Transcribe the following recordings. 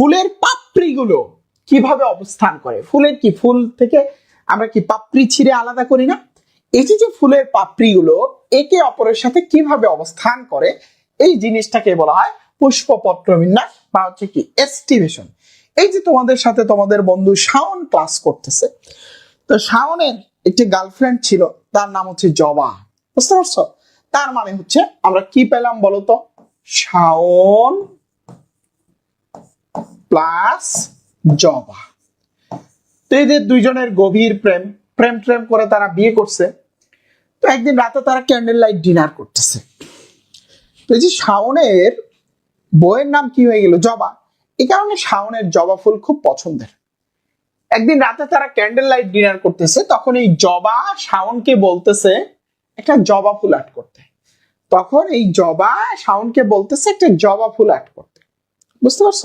ফুলের পাপড়িগুলো কীভাবে অবস্থান করে? ফুলের কি ফুল থেকে আমরা কি পাপড়ি ছিঁড়ে আলাদা করি না? এই যে ফুলের পাপড়িগুলো একে অপরের সাথে কীভাবে অবস্থান করে, এই জিনিসটাকে বলা হয় পুষ্পপত্র বিন্যাস বা হচ্ছে কি এস্টিমেশন। এই যে তোমাদের সাথে তোমাদের বন্ধু শাওন ক্লাস করতেছে, তো শাওনের একটি গার্লফ্রেন্ড ছিল, তার নাম হচ্ছে জবা। বুঝতে পারছ? তার মানে হচ্ছে আমরা কি পেলাম বলতো? শাওন প্লাস জবা। তো এদের দুইজনের গভীর প্রেম প্রেম প্রেম করে তারা বিয়ে করছে, তো একদিন রাতে তারা ক্যান্ডেল লাইট ডিনার করতেছে। তো যে শাওনের বইয়ের নাম কি হয়ে গেল? জবা। এই কারণে শাওনের জবা ফুল খুব পছন্দের। একদিন রাতে তারা ক্যান্ডেল লাইট ডিনার করতেছে, তখন এই জবা শাওনকে বলতেছে, একটা জবা ফুল অ্যাড করতে। তখন এই জবা শাওনকে বলতেছে, একটা জবা ফুল অ্যাড করতে। বুঝতে পারছ?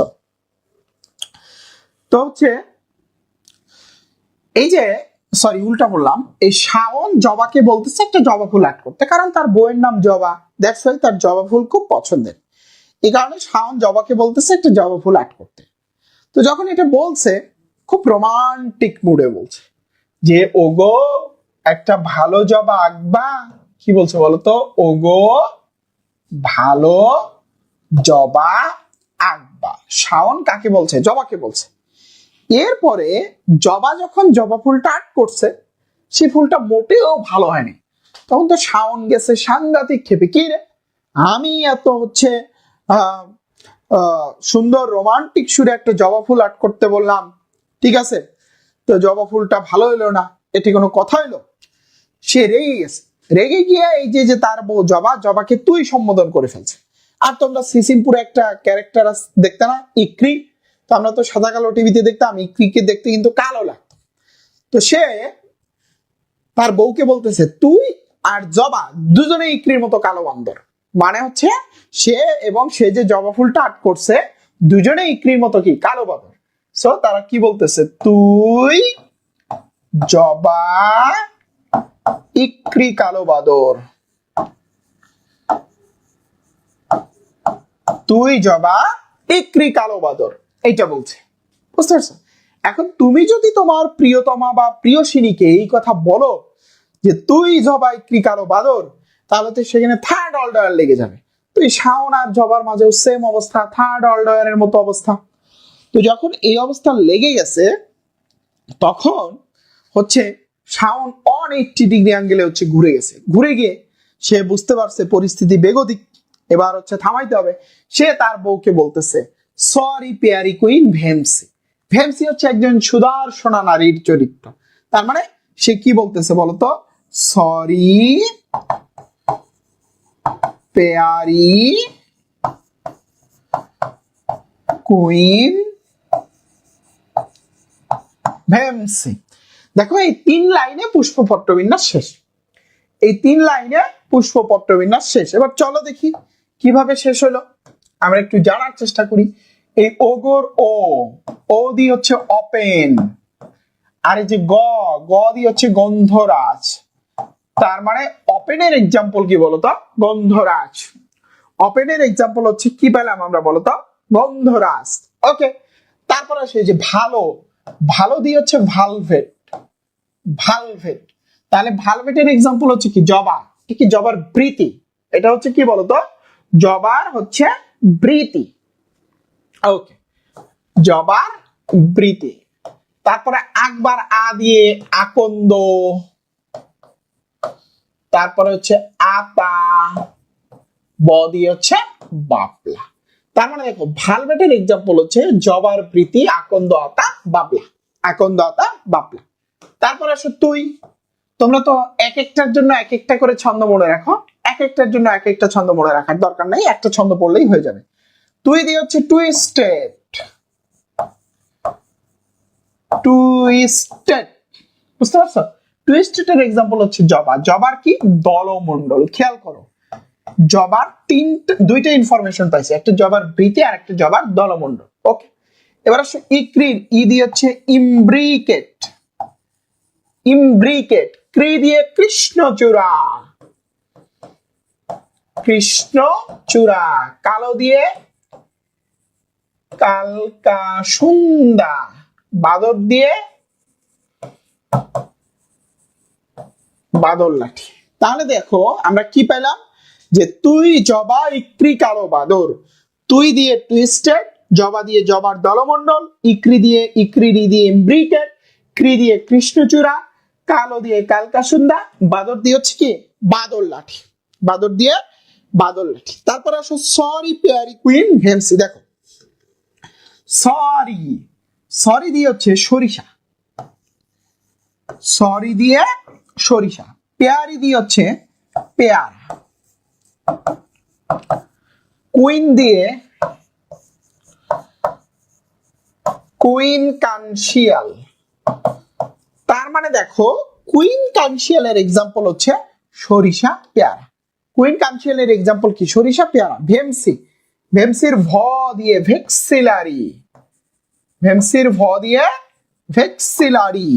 তো হচ্ছে এই যে সরি উল্টা বললাম, এই শাওন জবাকে বলতেছে একটা জবা ফুল অ্যাড করতে, কারণ তার বইয়ের নাম জবা। দ্যাটস ওয়াই তার জবা ফুল খুব পছন্দের। এই কারণে শাওন জবাকে বলতেছে একটা জবা ফুল অ্যাড করতে। তো যখন এটা বলছে, খুব রোমান্টিক মুডে বলছে, যে, ওগো, একটা ভালো জবা আঁকবা? কি বলছে বলতো ওগো, ভালো জবা আঁকবা। শাওন কাকে বলছে? জবাকে বলছে। এরপরে জবা যখন জবা ফুলটা আর্ট করছে সে ফুলটা মোটেও ভালো হয়নি। তখন তো শাওন গেছে সাংঘাতিক খেপে। কি রে? আমি এত হচ্ছে সুন্দর রোমান্টিক সুরে একটা জবা ফুল আর্ট করতে বললাম। ঠিক আছে? তো জবা ফুলটা ভালো হলো না, এটি কোনো কথা হইল সে রেগে গেছে। রেগে গিয়ে এই যে যে তার বউ জবা, জবাকে তুই সম্বোধন করে ফেলছে। আর তোমরা সিসিমপুরে একটা ক্যারেক্টার দেখতে না? ইক্রি। তো আমরা তো সাদা কালো টিভিতে দেখতাম ইক্রিকে দেখতে কিন্তু কালো লাগতো। তো সে তার বউকে বলতেছে, তুই আর জবা দুজনে ইক্রির মতো কালো বান্দর। মানে হচ্ছে সে এবং সে যে জবা ফুলটা আট করছে দুজনে ইক্রির মতো কি কালো বান্দর। সো তারা কি বলতেছে, তুই জবা ইক্রি কালো বাদর। তুই জবা ইক্রি কালো বাদর। এইটা বলছে বুঝতে পারছ? এখন তুমি যদি তোমার প্রিয়তমা বা প্রিয়সিনীকে এই কথা বলো যে তুই জবা ইক্রি কালো বাদর, তাহলে তো সেখানে থার্ড অর্ডার লেগে যাবে। তুই শাওন আর জবার মাঝেও সেম অবস্থা থার্ড অর্ডারের মতো অবস্থা। তো যখন এই অবস্থা লেগে গেছে, তখন হচ্ছে শাওন অন এইটটি ডিগ্রি অ্যাঙ্গেলে হচ্ছে ঘুরে গেছে। ঘুরে গিয়ে সে বুঝতে পারছে পরিস্থিতি বেগতিক। এবার হচ্ছে থামাইতে হবে। সে তার বউকে বলতেছে সরি পেয়ারি কুইন ভেমসি। ভেমসি হচ্ছে একজন সুদর্শনা নারীর চরিত্র। তার মানে সে কি বলতেছে বলতো? সরি পেয়ারি কুইন ভেমসি। দেখো, এই তিন লাইনে পুষ্পপত্র বিন্যাস শেষ। এই তিন লাইনে পুষ্পপত্র বিন্যাস শেষ। এবার চলো দেখি কীভাবে শেষ হলো। আমরা একটু জানার চেষ্টা করি। এই ওগর ও ও দিয়ে হচ্ছে ওপেন আর এই যে গ গ দিয়ে হচ্ছে গন্ধরাজ। তার মানে ওপেনের এক্সাম্পল কি বলতো? গন্ধরাজ। ওপেনের এক্সাম্পল হচ্ছে কি পেলাম আমরা বলতো? গন্ধরাজ। ওকে তারপরে আসে যে ভালো। ভালো দিয়ে হচ্ছে ভালভেট। ভালভেট। তাহলে ভালভেটের এক্সাম্পল হচ্ছে কি? জবা কি জবার বৃতি এটা হচ্ছে কি বলতো? জবার হচ্ছে বৃতি ওকে জবার বৃতি তারপরে আকবার আ দিয়ে আকন্দ। তারপরে হচ্ছে আতা। ব দিয়ে হচ্ছে বাবলা। তার মানে দেখো, ভালভেটের এক্সাম্পল হচ্ছে জবার প্রীতি আকন্দ, আতা, বাবলা। আকন্দ, আতা, বাবলা। তারপর আসো তুই। তোমরা তো এক একটার জন্য এক একটা করে ছন্দ মনে রাখো। এক একটার জন্য এক একটা ছন্দ মনে রাখার দরকার নেই। একটা ছন্দ পড়লেই হয়ে যাবে। তুই দিয়ে হচ্ছে টুইস্টেড টুইস্টেড বুঝতে পারছ? টুইস্টেড এক্সাম্পল হচ্ছে জবা জবার কি? দলমন্ডল খেয়াল করো। জবার তিনটা, দুইটা ইনফরমেশন পাইছে। একটা জবার বৃতি আর একটা জবার দলমন্ডল ওকে এবার আসো ইক্রির। ই দিয়ে হচ্ছে ইমব্রিকেট ইমব্রিকেট ক্রি দিয়ে কৃষ্ণচূড়া। কৃষ্ণচূড়া। কালো দিয়ে কালকা সুন্দা বাদর দিয়ে বাদর লাঠি। তাহলে দেখো, আমরা কি পেলাম যে তুই জবা ইক্রি কালো বাদর। তুই দিয়ে টুইস্টেড জবা দিয়ে জবার দলমন্ডল ইক্রি দিয়ে ইক্রিডি দিয়ে ইমব্রিটেড ক্রি দিয়ে কৃষ্ণচূড়া, কালো দিয়ে কালকাসুন্দা বাদর দিয়ে হচ্ছে কি? বাদর লাঠি। বাদর দিয়ে বাদর লাঠি। তারপর আসো সরি পেয়ারি কুইন ভেমসি, দেখো। সরি সরি দিয়ে হচ্ছে সরিষা। সরি দিয়ে সরিষা। পেয়ারি দিয়ে হচ্ছে পেয়ার। কুইন দিয়ে কুইন কানশিয়াল তার মানে দেখো কুইন কানশিয়ালের এক্সাম্পল হচ্ছে সরিষা, পেয়ারা। কুইন কানশিয়ালের এক্সাম্পল কি? সরিষা, পেয়ারা, ভেমসি। ভেমসির ভ দিয়ে ভেক্সিলারি ভেমসির ভ দিয়ে ভেক্সিলারি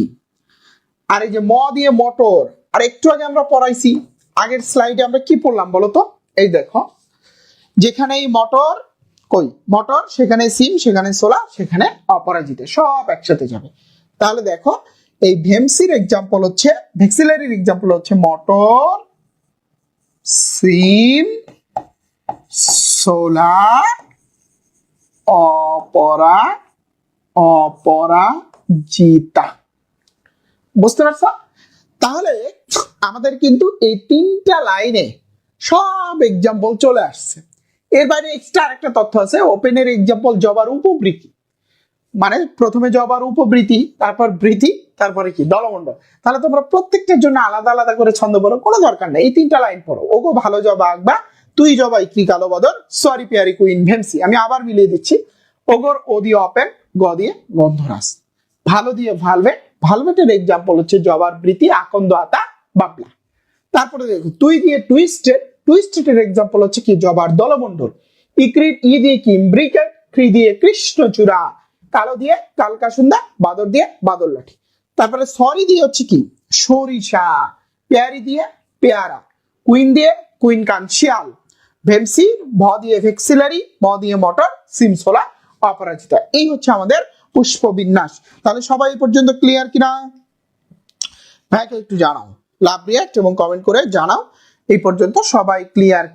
আর এই যে ম দিয়ে মটর আর একটু আগে আমরা পড়াইছি, আগের স্লাইডে আমরা কি পড়লাম বলো তো? এই দেখো, যেখানে এই মটর কই? মটর সেখানে সিম সেখানে সোলা সেখানে অপরাজিত, সব একসাথে যাবে। তাহলে দেখো, এই ভেমসির এক্সাম্পল হচ্ছে ভেক্সিলারির এক্সাম্পল হচ্ছে মটর সিম সোলা অপরা অপরাজিতা বুঝতে পারছ? তাহলে আমাদের কিন্তু এই তিনটা লাইনে সব এক্সাম্পল চলে আসছে। এর বাইরে এক্সট্রা একটা তথ্য আছে ওপেনের এক্সাম্পল জবার উপবৃত্তি। মানে প্রথমে জবার উপবৃত্তি, তারপর বৃত্তি, তারপরে কি? দলমন্ডল তাহলে তোমরা প্রত্যেকটার জন্য আলাদা আলাদা করে ছন্দ পড়ো, কোনো দরকার নেই। এই তিনটা লাইন পড়ো। ওগো ভালো জবা আঁকবা তুই জবাই ইক্রি কালো বদল? সরি পেয়ারি কুইন ভেমসি আমি আবার মিলিয়ে দিচ্ছি। ওগর, ও দিয়ে ওপেন গ দিয়ে গন্ধরাস ভালো দিয়ে ভালভেট ভালভেটের এক্সাম্পল হচ্ছে জবার বৃতি আকন্দ, আতা বাবলা তারপরে দেখো, তুই দিয়ে টুইস্টেড টুইস্টেডের এক্সাম্পল হচ্ছে কি? জবার দলমন্ডল ইক্রিট ই দিয়ে কি? ব্রিকেট ক্রি দিয়ে কৃষ্ণচূড়া। কালো দিয়ে কালকাসুন্দা, বাদর দিয়ে বাদর লাঠি তারপরে সরি দিয়ে হচ্ছে কি? সরিষা। পেয়ারি দিয়ে পেয়ারা। কুইন দিয়ে কুইন কান শিয়াল। ভেমসি ভ দিয়ে ভেক্সিলারি ব দিয়ে মটর সিমসোলা অপরাজিতা এই হচ্ছে আমাদের পুষ্প বিন্যাস তাহলে সবাই পর্যন্ত ক্লিয়ার কিনা? ভাইকে একটু জানাও। লাভ রিয়াক্ট এবং কমেন্ট করে জানাও। এই পর্যন্ত সবাই ক্লিয়ার